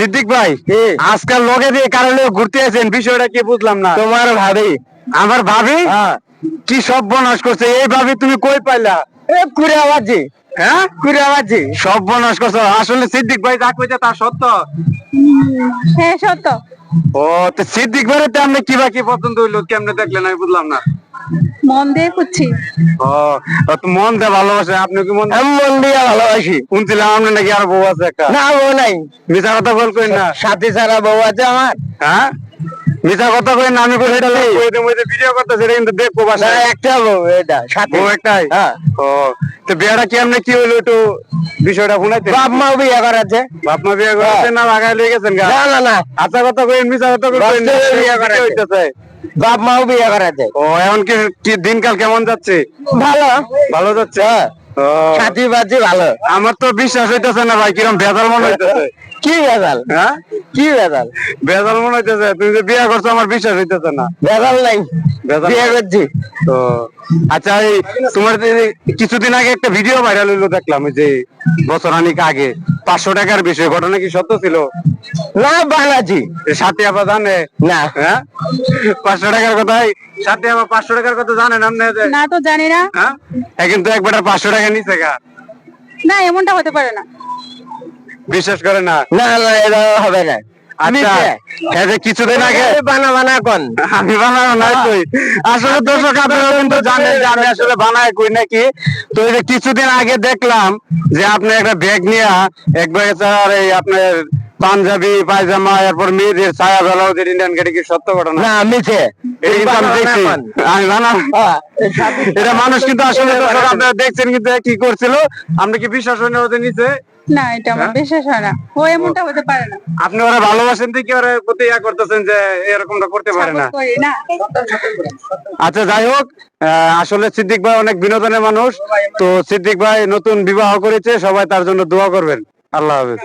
সিদ্দিক ভাই আজকাল লগে দিয়ে কারণে ঘুরতে আছেন বিষয়টা কি বুঝলাম না। তোমার ভাবি। আমার ভাবি? হ্যাঁ। কি সব বনাশ করছে? এই ভাবি তুমি কই পাইলা? এ কুড়ে আওয়াজি। হ্যাঁ? কুড়ে আওয়াজি। সব বনাশ করছ। আসলে সিদ্দিক ভাই যা কইছে তা সত্য? হ্যাঁ সত্য। ও তো সিদ্দিক ভাই তো আপনি কি বা কি পছন্দ হইল কেমনে দেখলেন আমি বুঝলাম না। মন দিয়ে খুঁজছি ও ও তো মন দিয়ে ভালোবাসে আপনি কি মন আমি মন দিয়ে ভালোবাসি। শুনছিলাম আপনি নাকি আর বউ আছে একটা। না বউ নাই। মিছা কথা বল কই না। সাথে ছাড়া বউ আছে আমার। হ্যাঁ? মিছা কথা কই না আমি কই এটা কই ভিডিও কিন্তু দেখব না একটা বউ এটা সাথে। বউ একটাই? হ্যাঁ। ও তো বিয়েটা কেমনে কি হইল একটু বিষয়টা শুনাইতে? বাপ মা বিয়ে করাছে বাপ মা বিয়ে করেছে না লাগাই লয়ে গেছেন না না না। আচ্ছা কথা কইন মিছা কথা বাচ্চা বিয়ে করাছে। হইতেছে? বাপ মাও বিয়ে করাছে ও এখন কি কি দিনকাল কেমন যাচ্ছে? ভালো। ভালো যাচ্ছে? হ্যাঁ। ও। সাথী বাজি ভালো। আমার তো বিশ্বাস হইতেছে না ভাই কিরম ভেজাল মনে হইতেছে। কি বেজাল হ্যাঁ? কি বেজাল ভেজাল মনে হইতেছে তুমি যে বিয়ে করছ আমার বিশ্বাস হইতেছে না। ভেজাল নাই। বিয়ে করছি। তো আচ্ছা এই তোমার কিছুদিন আগে একটা ভিডিও ভাইরাল হইল দেখলাম ওই যে বছর খানিক আগে। পাঁচশো টাকার বিষয় ঘটনা কি সত্য ছিল? না বাংলাজি। সাথে আবার জানে? না। হ্যাঁ? পাঁচশো টাকার কথাই? সাথে আবার পাঁচশো টাকার কথা জানেন আপনি? না তো জানি না। হ্যাঁ? তো কিন্তু একবার পাঁচশো টাকা নিচে গা। না এমনটা হতে পারে না। বিশ্বাস করে না? না না এটা হবে না। আচ্ছা এই যে কিছুদিন আগে বানা বানা কোন। আমি বানানো নাই কই। আসলে দর্শক আপনারা কিন্তু জানেন যে আমি আসলে বানাই কই নাকি? তো এই যে কিছুদিন আগে দেখলাম যে আপনি একটা ব্যাগ নিয়ে এক ব্যাগে স্যার এই আপনার পাঞ্জাবি পায়জামা এরপর মেয়েদের ছায়া বেলাও যে ইন্ডিয়ান গেটে কি সত্য ঘটনা? না মিছে এটা হ্যাঁ, এটা মানুষ কিন্তু আসলে আপনারা দেখছেন কিন্তু কি করছিল? আপনি কি বিশ্বাস হয় ওদের নিচে? না এটা আমার বিশ্বাস হয় না। ও এমনটা হতে পারে না। আপনি ওরা ভালোবাসেন থেকে ওরা প্রতি ইয়া করতেছেন যে এরকমটা করতে পারে না। আচ্ছা যাই হোক আসলে সিদ্দিক ভাই অনেক বিনোদনের মানুষ। তো সিদ্দিক ভাই নতুন বিবাহ করেছে সবাই তার জন্য দোয়া করবেন। আল্লাহ হাফেজ।